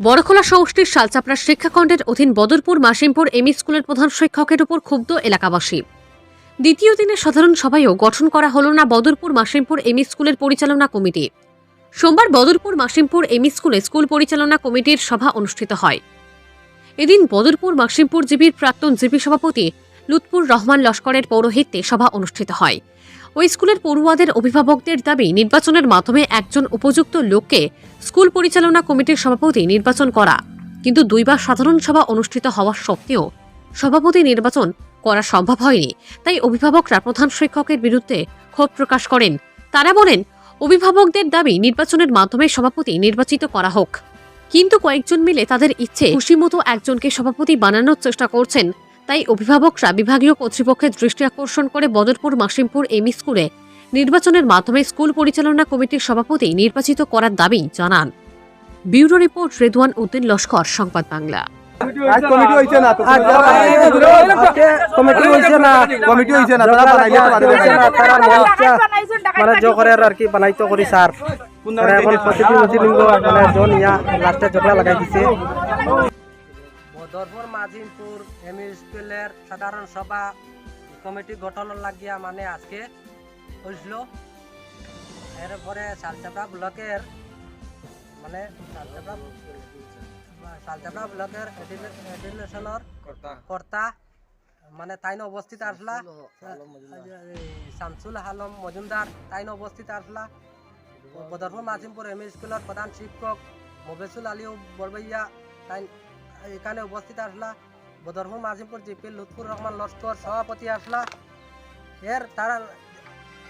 বড়খোলা সমষ্টির শালচাপড়া শিক্ষাখণ্ডের অধীন বদরপুর মাসিমপুর এমই স্কুলের প্রধান শিক্ষকের উপর ক্ষুব্ধ এলাকাবাসী। দ্বিতীয় দিনের সাধারণ সভায়ও গঠন করা হল না বদরপুর মাসিমপুর এমই স্কুলের পরিচালনা কমিটি। সোমবার বদরপুর মাসিমপুর এমই স্কুলে স্কুল পরিচালনা কমিটির সভা অনুষ্ঠিত হয়। এদিন বদরপুর মাসিমপুর জিবির প্রাক্তন জিপি সভাপতি লুৎপুর রহমান লস্করের পৌরোহিত্যে সভা অনুষ্ঠিত হয়। ওই স্কুলের পড়ুয়াদের অভিভাবকদের দাবি, নির্বাচনের মাধ্যমে একজন উপযুক্ত লোককে স্কুল পরিচালনা কমিটির সভাপতি নির্বাচন করা। কিন্তু দুইবার সাধারণ সভা অনুষ্ঠিত হওয়া সত্ত্বেও সভাপতি নির্বাচন করা সম্ভব হয়নি। তাই অভিভাবকরা প্রধান শিক্ষকের বিরুদ্ধে ক্ষোভ প্রকাশ করেন। তারা বলেন, অভিভাবকদের দাবি, নির্বাচনের মাধ্যমে সভাপতি নির্বাচিত করা হোক। কিন্তু কয়েকজন মিলে তাদের ইচ্ছে, খুশিমতো একজনকে সভাপতি বানানোর চেষ্টা করছেন তাই অভিভাবকরা বিভাগীয় কর্তৃপক্ষের দৃষ্টি আকর্ষণ করে বদরপুর মাসিমপুর এমই স্কুলে নির্বাচনের মাধ্যমে স্কুল পরিচালনা কমিটির সভাপতি নির্বাচিত করার দাবি জানান। Bureau report Redwan Uddin Laskar Sangbad Bangla. আজ কমিটি হইছে না তো কমিটি হয়েছে না কমিটি হইছে না তারা বানাইলে তো পারবে না, না। তারা মঞ্চা মানে জো করে আর কি বানাইতো করি স্যার। নামে এখন প্রতিটি মুসলিম মানে জন ইয়া লাস্টে ঝগড়া লাগাই দিছে। বদরপুর মাজিমপুর এমই স্কুলের সাধারণ সভা কমিটি গঠন লাগিয়া মানে আজকে হয়েছিল এরপরে সালচাপড়া ব্লকের মানে সালচাপড়া সালচাপড়া ব্লকের এডুকেশনের কর্তা। মানে তাইন অবস্থিত আসলা। শামসুল আলম মজুমদার। তাইন অবস্থিত আসলা। বদরপুর মাসিমপুর এম স্কুলের প্রধান শিক্ষক মবেসুল আলী বরবইয়া তাই এখানে উপস্থিত আসলা। বদরপুর মাসিমপুর জিপি লুৎফুর রহমান লস্কর সভাপতি আসলা। এর তারা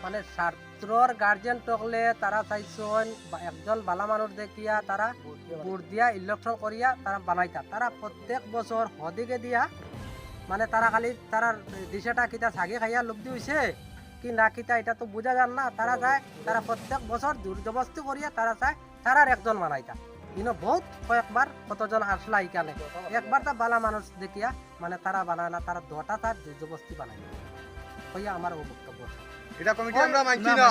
মানে ছাত্রর গার্জেন টকলে তারা চাইছেন একজন বালা মানুষ দেখিয়া তারা ভোট দিয়া ইলেকশন করিয়া তারা বানাইতা। তারা প্রত্যেক বছর হদিকে দিয়া মানে তারা খালি তারা দিশাটা কিতা ছাগি খাইয়া লুব্ধি হইছে কি না কিতা এটা তো বোঝা যান না। তারা চায়, তারা প্রত্যেক বছর দুর্জবস্তি করিয়া তারা চায় তারার একজন বানাইতা। কিন্তু বহুত কয়েকবার কতজন আসলা এখানে একবার তা বালা মানুষ দেখিয়া মানে তারা বানায় না তারা দটা তার জবস্তি বানায়। হইয়া আমার ও বক্তব্য এটা কমিটি আমরা মানছি না।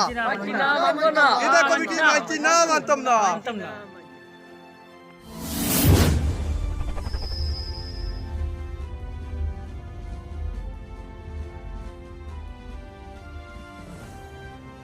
এটা কমিটি মানছি না। মানতাম না।